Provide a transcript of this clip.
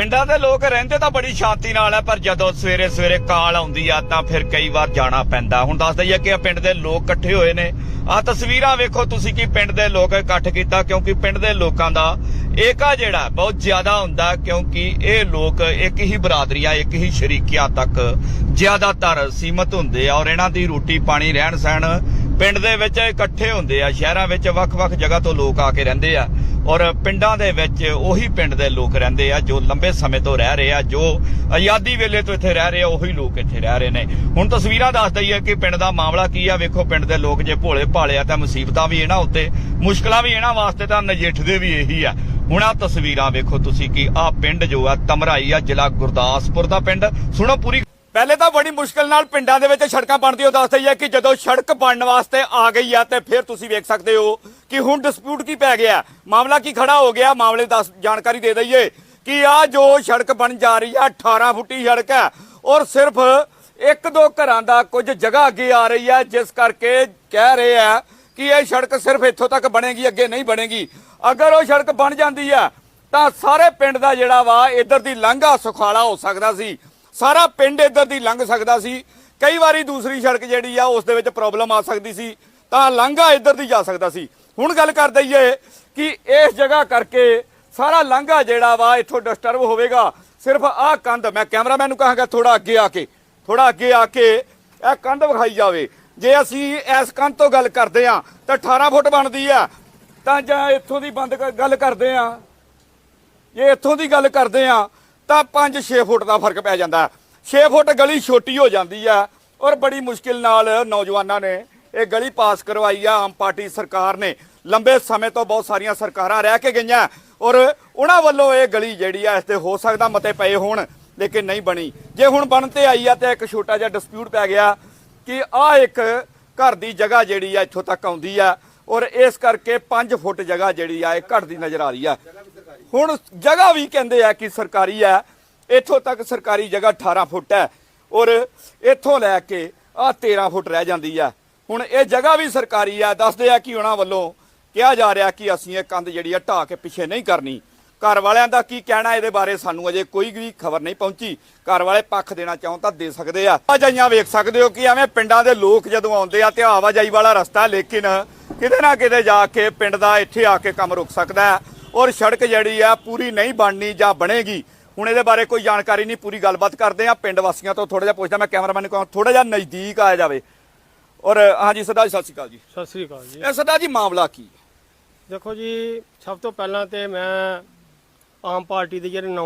ਪਿੰਡਾਂ ਦੇ ਲੋਕ ਰਹਿੰਦੇ ਤਾਂ ਬੜੀ ਸ਼ਾਂਤੀ ਨਾਲ ਹੈ ਪਰ ਜਦੋਂ ਸਵੇਰੇ ਸਵੇਰੇ ਕਾਲ ਆਉਂਦੀ ਆ ਤਾਂ ਫਿਰ ਕਈ ਵਾਰ ਜਾਣਾ ਪੈਂਦਾ। ਹੁਣ ਦੱਸ ਦਈਏ ਕਿ ਪਿੰਡ ਦੇ ਲੋਕ ਇਕੱਠੇ ਹੋਏ ਨੇ। ਆ ਤਸਵੀਰਾਂ ਵੇਖੋ ਤੁਸੀਂ ਕਿ ਪਿੰਡ ਦੇ ਲੋਕ ਇਕੱਠ ਕੀਤਾ, ਕਿਉਂਕਿ ਪਿੰਡ ਦੇ ਲੋਕਾਂ ਦਾ ਏਕਾ ਜਿਹੜਾ ਬਹੁਤ ਜ਼ਿਆਦਾ ਹੁੰਦਾ, ਕਿਉਂਕਿ ਇਹ ਲੋਕ ਇੱਕ ਹੀ ਬਰਾਦਰੀਆਂ, ਇੱਕ ਹੀ ਸ਼ਰੀਕਿਆਂ ਤੱਕ ਜ਼ਿਆਦਾਤਰ ਸੀਮਤ ਹੁੰਦੇ ਆ ਔਰ ਇਹਨਾਂ ਦੀ ਰੋਟੀ ਪਾਣੀ ਰਹਿਣ ਸਹਿਣ ਪਿੰਡ ਦੇ ਵਿੱਚ ਇਕੱਠੇ ਹੁੰਦੇ ਆ, ਸ਼ਹਿਰਾਂ ਵਿੱਚ ਵੱਖ-ਵੱਖ ਜਗ੍ਹਾ ਤੋਂ ਲੋਕ ਆ ਕੇ ਰਹਿੰਦੇ ਆ। ਔਰ ਪਿੰਡਾਂ ਦੇ ਵਿੱਚ ਉਹੀ ਪਿੰਡ ਦੇ ਲੋਕ ਰਹਿੰਦੇ ਆ, ਜੋ ਲੰਬੇ ਸਮੇਂ ਤੋਂ ਰਹਿ ਰਹੇ ਆ, ਜੋ ਆਜ਼ਾਦੀ ਵੇਲੇ ਤੋਂ ਇੱਥੇ ਰਹਿ ਰਹੇ ਆ, ਉਹੀ ਲੋਕ ਇੱਥੇ ਰਹਿ ਰਹੇ ਨੇ। ਹੁਣ ਤਸਵੀਰਾਂ ਦੱਸ ਦਈਏ ਕਿ ਪਿੰਡ ਦਾ ਮਾਮਲਾ ਕੀ ਆ, ਵੇਖੋ ਪਿੰਡ ਦੇ ਲੋਕ ਜੇ ਭੋਲੇ ਭਾਲੇ ਆ ਤਾਂ ਮੁਸੀਬਤਾਂ ਵੀ ਇਹਨਾਂ ਉੱਤੇ, ਮੁਸ਼ਕਲਾਂ ਵੀ ਇਹਨਾਂ ਵਾਸਤੇ ਤਾਂ ਨਜਿੱਠਦੇ ਵੀ ਇਹੀ ਆ। ਹੁਣ ਆ ਤਸਵੀਰਾਂ ਵੇਖੋ ਤੁਸੀਂ ਕਿ ਆ ਪਿੰਡ ਜੋ ਆ, ਤਮਰਾਈ ਆ, ਜ਼ਿਲ੍ਹਾ ਗੁਰਦਾਸਪੁਰ ਦਾ ਪਿੰਡ। ਸੁਣੋ ਪੂਰੀ ਪਹਿਲੇ ਤਾਂ ਬੜੀ ਮੁਸ਼ਕਲ ਨਾਲ ਪਿੰਡਾਂ ਦੇ ਵਿੱਚ ਸੜਕਾਂ ਬਣਦੀਆਂ। ਦੱਸਦੇ ਹੀ ਆ ਕਿ ਜਦੋਂ ਸੜਕ ਬਣਨ ਵਾਸਤੇ ਆ ਗਈ ਆ, ਤੇ ਫਿਰ ਤੁਸੀਂ ਵੇਖ ਸਕਦੇ ਹੋ ਕਿ ਹੁਣ ਡਿਸਪਿਊਟ ਕੀ ਪੈ ਗਿਆ। ਮਾਮਲਾ ਕੀ ਖੜਾ ਹੋ ਗਿਆ? ਮਾਮਲੇ ਦੀ ਦੱਸ ਜਾਣਕਾਰੀ ਦੇ ਦਈਏ ਕਿ ਆ ਜੋ ਸੜਕ ਬਣ ਜਾ ਰਹੀ ਆ 18 ਫੁੱਟੀ ਸੜਕ ਹੈ ਔਰ ਸਿਰਫ ਇੱਕ ਦੋ ਘਰਾਂ ਦਾ ਕੁਝ ਜਗ੍ਹਾ ਅੱਗੇ ਆ ਰਹੀ ਹੈ ਜਿਸ ਕਰਕੇ ਕਹਿ ਰਹੇ ਆ ਕਿ ਇਹ ਸੜਕ ਸਿਰਫ ਇੱਥੋਂ ਤੱਕ ਬਣੇਗੀ, ਅੱਗੇ ਨਹੀਂ ਬਣੇਗੀ। ਅਗਰ ਉਹ ਸੜਕ ਬਣ ਜਾਂਦੀ ਆ, ਤਾਂ ਸਾਰੇ ਪਿੰਡ ਦਾ ਜਿਹੜਾ ਵਾ, ਇੱਧਰ ਦੀ ਲੰਘਾ ਸੁਖਾਲਾ ਹੋ ਸਕਦਾ ਸੀ। ਸਾਰਾ ਪਿੰਡ ਇੱਧਰ ਦੀ ਲੰਘ ਸਕਦਾ ਸੀ। ਕਈ ਵਾਰੀ ਦੂਸਰੀ ਸੜਕ ਜਿਹੜੀ ਆ, ਉਸ ਦੇ ਵਿੱਚ ਪ੍ਰੋਬਲਮ ਆ ਸਕਦੀ ਸੀ। ਤਾਂ ਲਾਂਘਾ ਇੱਧਰ ਦੀ ਜਾ ਸਕਦਾ ਸੀ। ਹੁਣ ਗੱਲ ਕਰ ਦਈਏ ਕਿ ਇਸ ਜਗ੍ਹਾ ਕਰਕੇ ਸਾਰਾ ਲਾਂਘਾ ਜਿਹੜਾ ਵਾ, ਇੱਥੋਂ ਡਿਸਟਰਬ ਹੋਵੇਗਾ। ਸਿਰਫ ਆਹ ਕੰਧ, ਮੈਂ ਕੈਮਰਾਮੈਨ ਨੂੰ ਕਹਾਂਗਾ ਥੋੜਾ ਅੱਗੇ ਆ ਕੇ ਥੋੜਾ ਅੱਗੇ ਆ ਕੇ ਇਹ ਕੰਧ ਵਿਖਾਈ ਜਾਵੇ। ਜੇ ਅਸੀਂ ਇਸ ਕੰਧ ਤੋਂ ਗੱਲ ਕਰਦੇ ਆ ਤਾਂ 18 ਫੁੱਟ ਬਣਦੀ ਆ। ਤਾਂ ਜਾਂ ਇੱਥੋਂ ਦੀ ਬੰਦ ਕ- ਗੱਲ ਕਰਦੇ ਆ ਜੇ ਇੱਥੋਂ ਦੀ ਗੱਲ ਕਰਦੇ ਆ ਤਾਂ 5-6 ਫੁੱਟ ਦਾ ਫ਼ਰਕ ਪੈ ਜਾਂਦਾ। 6 ਫੁੱਟ ਗਲੀ ਛੋਟੀ ਹੋ ਜਾਂਦੀ ਆ ਔਰ ਬੜੀ ਮੁਸ਼ਕਿਲ ਨਾਲ ਨੌਜਵਾਨਾਂ ਨੇ ਇਹ ਗਲੀ ਪਾਸ ਕਰਵਾਈ ਆ। ਆਮ ਪਾਰਟੀ ਸਰਕਾਰ ਨੇ ਲੰਬੇ ਸਮੇਂ ਤੋਂ ਬਹੁਤ ਸਾਰੀਆਂ ਸਰਕਾਰਾਂ ਰਹਿ ਕੇ ਗਈਆਂ ਔਰ ਉਹਨਾਂ ਵੱਲੋਂ ਇਹ ਗਲੀ ਜਿਹੜੀ ਆ, ਇਸ ਤੇ ਹੋ ਸਕਦਾ ਮਤੇ ਪਏ ਹੋਣ, ਲੇਕਿਨ ਨਹੀਂ ਬਣੀ। ਜੇ ਹੁਣ ਬਣ ਤੇ ਆਈ ਆ ਤੇ ਇੱਕ ਛੋਟਾ ਜਿਹਾ ਡਿਸਪਿਊਟ ਪੈ ਗਿਆ ਕਿ ਆ ਇੱਕ ਘਰ ਦੀ ਜਗ੍ਹਾ ਜਿਹੜੀ ਆ ਇੱਥੋਂ ਤੱਕ ਆਉਂਦੀ ਆ ਔਰ ਇਸ ਕਰਕੇ 5 ਫੁੱਟ ਜਗ੍ਹਾ ਜਿਹੜੀ ਆ, ਇਹ ਘਟਦੀ ਨਜ਼ਰ ਆ ਰਹੀ ਆ। ਹੁਣ ਜਗ੍ਹਾ ਵੀ ਕਹਿੰਦੇ ਆ ਕਿ ਸਰਕਾਰੀ ਆ, ਇੱਥੋਂ ਤੱਕ ਸਰਕਾਰੀ ਜਗ੍ਹਾ 18 ਫੁੱਟ ਹੈ ਔਰ ਇੱਥੋਂ ਲੈ ਕੇ ਆ 13 ਫੁੱਟ ਰਹਿ ਜਾਂਦੀ ਆ। ਹੁਣ ਇਹ ਜਗ੍ਹਾ ਵੀ ਸਰਕਾਰੀ ਆ, ਦੱਸਦੇ ਆ ਕਿ ਉਹਨਾਂ ਵੱਲੋਂ ਕਿਹਾ ਜਾ ਰਿਹਾ ਕਿ ਅਸੀਂ ਇਹ ਕੰਧ ਜਿਹੜੀ ਆ ਢਾਹ ਕੇ ਪਿੱਛੇ ਨਹੀਂ ਕਰਨੀ। ਘਰ ਵਾਲਿਆਂ ਦਾ ਕੀ ਕਹਿਣਾ ਇਹਦੇ ਬਾਰੇ ਸਾਨੂੰ ਅਜੇ ਕੋਈ ਵੀ ਖਬਰ ਨਹੀਂ ਪਹੁੰਚੀ। ਘਰ ਵਾਲੇ ਪੱਖ ਦੇਣਾ ਚਾਹੋ ਤਾਂ ਦੇ ਸਕਦੇ ਆ। ਆਵਾਜਾਈਆਂ ਵੇਖ ਸਕਦੇ ਹੋ ਕਿ ਐਵੇਂ ਪਿੰਡਾਂ ਦੇ ਲੋਕ ਜਦੋਂ ਆਉਂਦੇ ਆ ਤੇ ਆਵਾਜਾਈ ਵਾਲਾ ਰਸਤਾ ਲੇਕਿਨ ਕਿਤੇ ਨਾ ਕਿਤੇ ਜਾ ਕੇ ਪਿੰਡ ਦਾ ਇੱਥੇ ਆ ਕੇ ਕੰਮ ਰੁਕ ਸਕਦਾ ਹੈ। ਔਰ ਸੜਕ ਜਿਹੜੀ ਆ ਪੂਰੀ ਨਹੀਂ ਬਣਨੀ ਜਾਂ ਬਣੇਗੀ। ਹੁਣ ਇਹਦੇ ਬਾਰੇ ਕੋਈ ਜਾਣਕਾਰੀ ਨਹੀਂ ਪੂਰੀ ਗੱਲਬਾਤ ਕਰਦੇ ਆ ਪਿੰਡ ਵਾਸੀਆਂ ਤੋਂ ਥੋੜਾ ਜਿਹਾ ਪੁੱਛਦਾ ਮੈਂ ਕੈਮਰਾਮੈਨ ਨੂੰ ਕਹਾਂ ਥੋੜਾ ਜਿਹਾ ਨਜ਼ਦੀਕ ਆ ਜਾਵੇ। ਔਰ ਹਾਂਜੀ ਸਰਦਾਰ ਜੀ ਸਤਿ ਸ਼੍ਰੀ ਅਕਾਲ ਜੀ। ਸਤਿ ਸ੍ਰੀ ਅਕਾਲ ਜੀ। ਇਹ ਸਰਦਾਰ ਜੀ ਮਾਮਲਾ ਕੀ ਹੈ? ਦੇਖੋ ਜੀ ਸਭ ਤੋਂ ਪਹਿਲਾਂ ਤੇ ਮੈਂ ਆਮ ਪਾਰਟੀ ਦੇ ਜਿਹੜੇ ਨੌ